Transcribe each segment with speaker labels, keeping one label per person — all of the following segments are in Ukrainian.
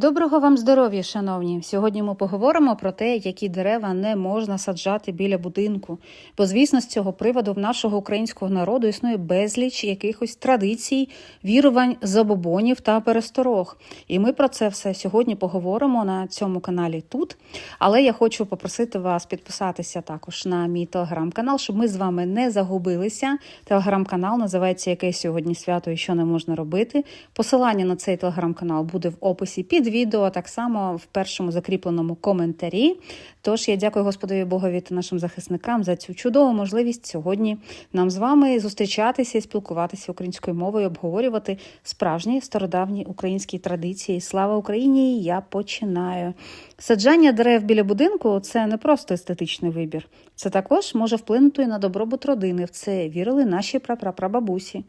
Speaker 1: Доброго вам здоров'я, шановні! Сьогодні ми поговоримо про те, які дерева не можна саджати біля будинку. Бо, звісно, з цього приводу в нашого українського народу існує безліч якихось традицій, вірувань, забобонів та пересторог. І ми про це все сьогодні поговоримо на цьому каналі тут. Але я хочу попросити вас підписатися також на мій телеграм-канал, щоб ми з вами не загубилися. Телеграм-канал називається Яке сьогодні свято і що не можна робити. Посилання на цей телеграм-канал буде в описі під відео, так само в першому закріпленому коментарі. Тож я дякую Господові Богові та нашим захисникам за цю чудову можливість сьогодні нам з вами зустрічатися і спілкуватися українською мовою, обговорювати справжні стародавні українські традиції. Слава Україні! Я починаю. Саджання дерев біля будинку це не просто естетичний вибір. Це також може вплинути на добробут родини. В це вірили наші прапрапрабабусі.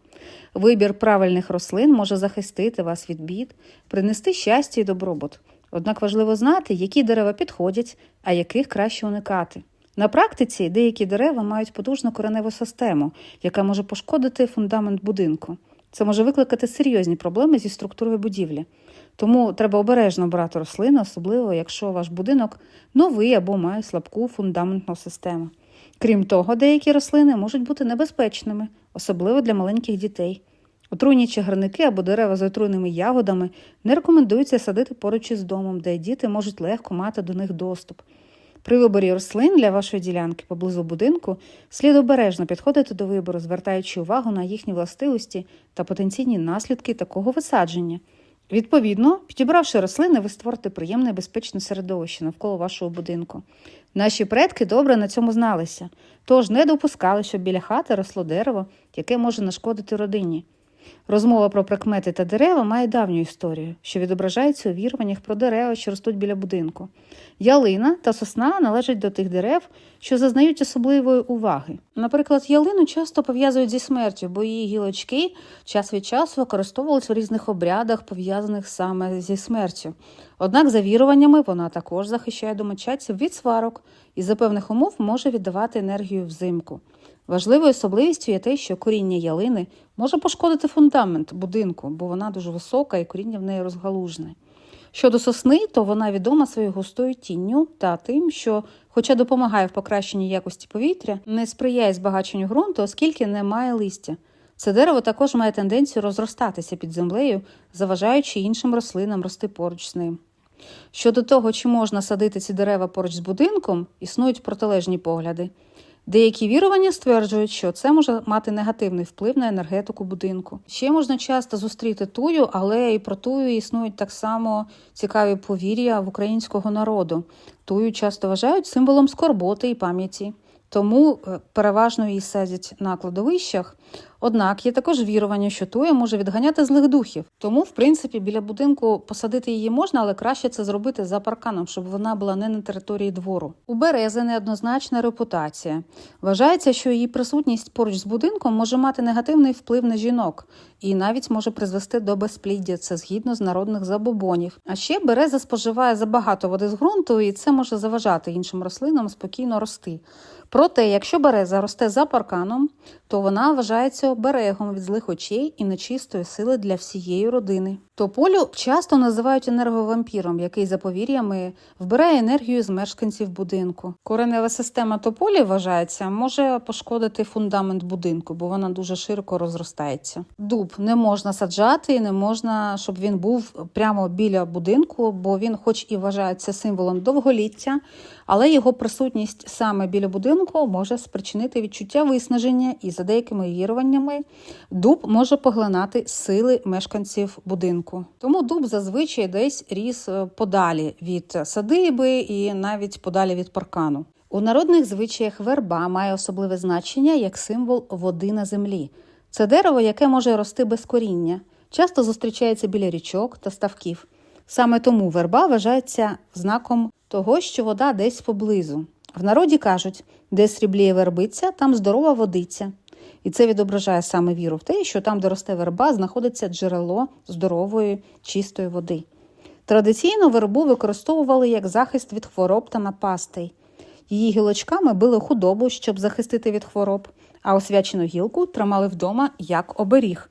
Speaker 1: Вибір правильних рослин може захистити вас від бід, принести щастя і добробут. Однак важливо знати, які дерева підходять, а яких краще уникати. На практиці деякі дерева мають потужну кореневу систему, яка може пошкодити фундамент будинку. Це може викликати серйозні проблеми зі структурою будівлі. Тому треба обережно брати рослини, особливо якщо ваш будинок новий або має слабку фундаментну систему. Крім того, деякі рослини можуть бути небезпечними, особливо для маленьких дітей. Отруйні чагарники або дерева з отруйними ягодами не рекомендується садити поруч із домом, де діти можуть легко мати до них доступ. При виборі рослин для вашої ділянки поблизу будинку слід обережно підходити до вибору, звертаючи увагу на їхні властивості та потенційні наслідки такого висадження. Відповідно, підібравши рослини, ви створите приємне і безпечне середовище навколо вашого будинку. Наші предки добре на цьому зналися, тож не допускали, щоб біля хати росло дерево, яке може нашкодити родині. Розмова про прикмети та дерева має давню історію, що відображається у віруваннях про дерева, що ростуть біля будинку. Ялина та сосна належать до тих дерев, що зазнають особливої уваги. Наприклад, ялину часто пов'язують зі смертю, бо її гілочки час від часу використовувалися в різних обрядах, пов'язаних саме зі смертю. Однак, за віруваннями, вона також захищає домочадців від сварок і за певних умов може віддавати енергію взимку. Важливою особливістю є те, що коріння ялини може пошкодити фундамент будинку, бо вона дуже висока і коріння в неї розгалужене. Щодо сосни, то вона відома своєю густою тінню та тим, що, хоча допомагає в покращенні якості повітря, не сприяє збагаченню ґрунту, оскільки не має листя. Це дерево також має тенденцію розростатися під землею, заважаючи іншим рослинам рости поруч з ним. Щодо того, чи можна садити ці дерева поруч з будинком, існують протилежні погляди. Деякі вірування стверджують, що це може мати негативний вплив на енергетику будинку. Ще можна часто зустріти тую, але і про тую існують так само цікаві повір'я в українського народу. Тую часто вважають символом скорботи і пам'яті. Тому переважно її садять на кладовищах. Однак є також вірування, що туя може відганяти злих духів. Тому, в принципі, біля будинку посадити її можна, але краще це зробити за парканом, щоб вона була не на території двору. У берези неоднозначна репутація. Вважається, що її присутність поруч з будинком може мати негативний вплив на жінок і навіть може призвести до безпліддя. Це згідно з народних забобонів. А ще береза споживає забагато води з ґрунту, і це може заважати іншим рослинам спокійно рости. Проте, якщо береза росте за парканом, то вона вважається оберегом від злих очей і нечистої сили для всієї родини. Тополю часто називають енерговампіром, який за повір'ями вбирає енергію з мешканців будинку. Коренева система тополі вважається, може пошкодити фундамент будинку, бо вона дуже широко розростається. Дуб не можна саджати, і не можна, щоб він був прямо біля будинку, бо він, хоч і вважається символом довголіття, але його присутність саме біля будинку може спричинити відчуття виснаження, і за деякими віруваннями дуб може поглинати сили мешканців будинку. Тому дуб зазвичай десь ріс подалі від садиби і навіть подалі від паркану. У народних звичаях верба має особливе значення як символ води на землі. Це дерево, яке може рости без коріння, часто зустрічається біля річок та ставків. Саме тому верба вважається знаком того, що вода десь поблизу. В народі кажуть, де срібліє вербиця, там здорова водиця. І це відображає саме віру в те, що там, де росте верба, знаходиться джерело здорової, чистої води. Традиційно вербу використовували як захист від хвороб та напастей. Її гілочками били худобу, щоб захистити від хвороб, а освячену гілку тримали вдома як оберіг.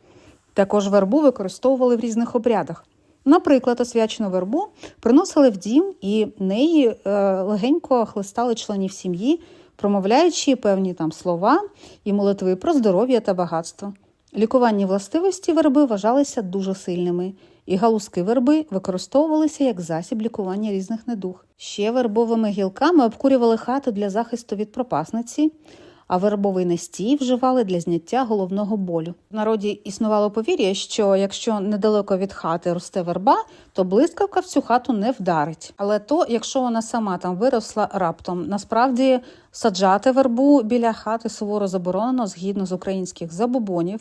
Speaker 1: Також вербу використовували в різних обрядах. Наприклад, освячену вербу приносили в дім і неї е, легенько хлистали членів сім'ї, промовляючи певні там слова і молитви про здоров'я та багатство. Лікувальні властивості верби вважалися дуже сильними, і галузки верби використовувалися як засіб лікування різних недуг. Ще вербовими гілками обкурювали хату для захисту від пропасниці, а вербовий настій вживали для зняття головного болю. В народі існувало повір'я, що якщо недалеко від хати росте верба, то блискавка в цю хату не вдарить. Але то, якщо вона сама там виросла раптом, насправді саджати вербу біля хати суворо заборонено згідно з українських забобонів.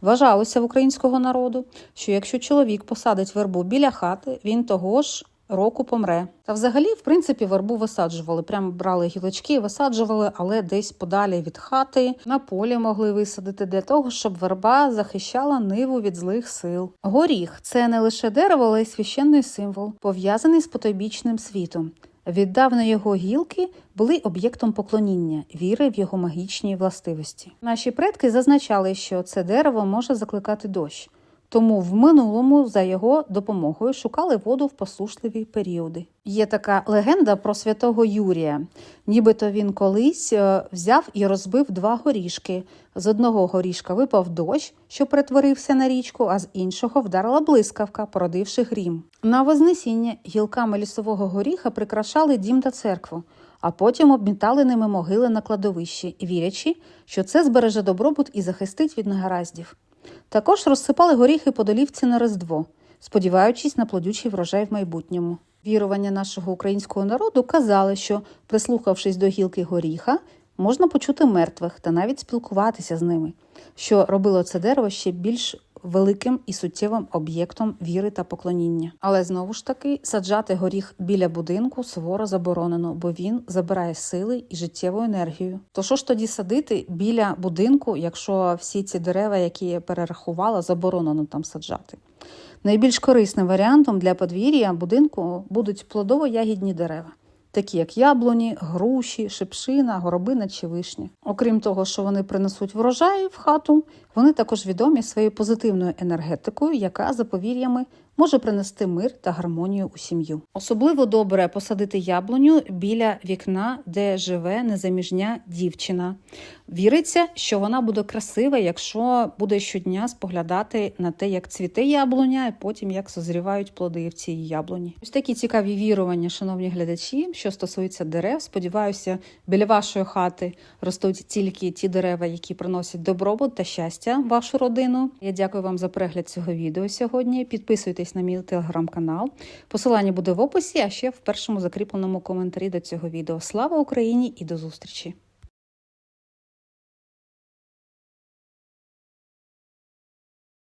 Speaker 1: Вважалося в українського народу, що якщо чоловік посадить вербу біля хати, він того ж року помре. Та взагалі, в принципі, вербу висаджували. Прямо брали гілочки, висаджували, але десь подалі від хати на полі могли висадити для того, щоб верба захищала ниву від злих сил. Горіх це не лише дерево, але й священний символ, пов'язаний з потойбічним світом. Віддавна його гілки були об'єктом поклоніння, віри в його магічні властивості. Наші предки зазначали, що це дерево може закликати дощ. Тому в минулому за його допомогою шукали воду в посушливі періоди. Є така легенда про святого Юрія. Нібито він колись е, взяв і розбив два горішки. З одного горішка випав дощ, що перетворився на річку, а з іншого вдарила блискавка, породивши грім. На Вознесіння гілками лісового горіха прикрашали дім та церкву, а потім обмітали ними могили на кладовищі, вірячи, що це збереже добробут і захистить від негараздів. Також розсипали горіхи по долівці на Різдво, сподіваючись на плодючий врожай в майбутньому. Вірування нашого українського народу казали, що, прислухавшись до гілки горіха, можна почути мертвих та навіть спілкуватися з ними, що робило це дерево ще більш великим і суттєвим об'єктом віри та поклоніння. Але знову ж таки саджати горіх біля будинку суворо заборонено, бо він забирає сили і життєву енергію. То що ж тоді садити біля будинку, якщо всі ці дерева, які я перерахувала, заборонено там саджати? Найбільш корисним варіантом для подвір'я будинку будуть плодово-ягідні дерева. Такі як яблуні, груші, шипшина, горобина чи вишня. Окрім того, що вони принесуть врожаї в хату, вони також відомі своєю позитивною енергетикою, яка за повір'ями може принести мир та гармонію у сім'ю. Особливо добре посадити яблуню біля вікна, де живе незаміжня дівчина. Віриться, що вона буде красива, якщо буде щодня споглядати на те, як цвіте яблуня, і потім як созрівають плоди в цій яблуні. Ось такі цікаві вірування, шановні глядачі, що стосується дерев. Сподіваюся, біля вашої хати ростуть тільки ті дерева, які приносять добробут та щастя в вашу родину. Я дякую вам за перегляд цього відео сьогодні. Підписуйтесь на мій телеграм-канал. Посилання буде в описі, а ще в першому закріпленому коментарі до цього відео. Слава Україні і до зустрічі!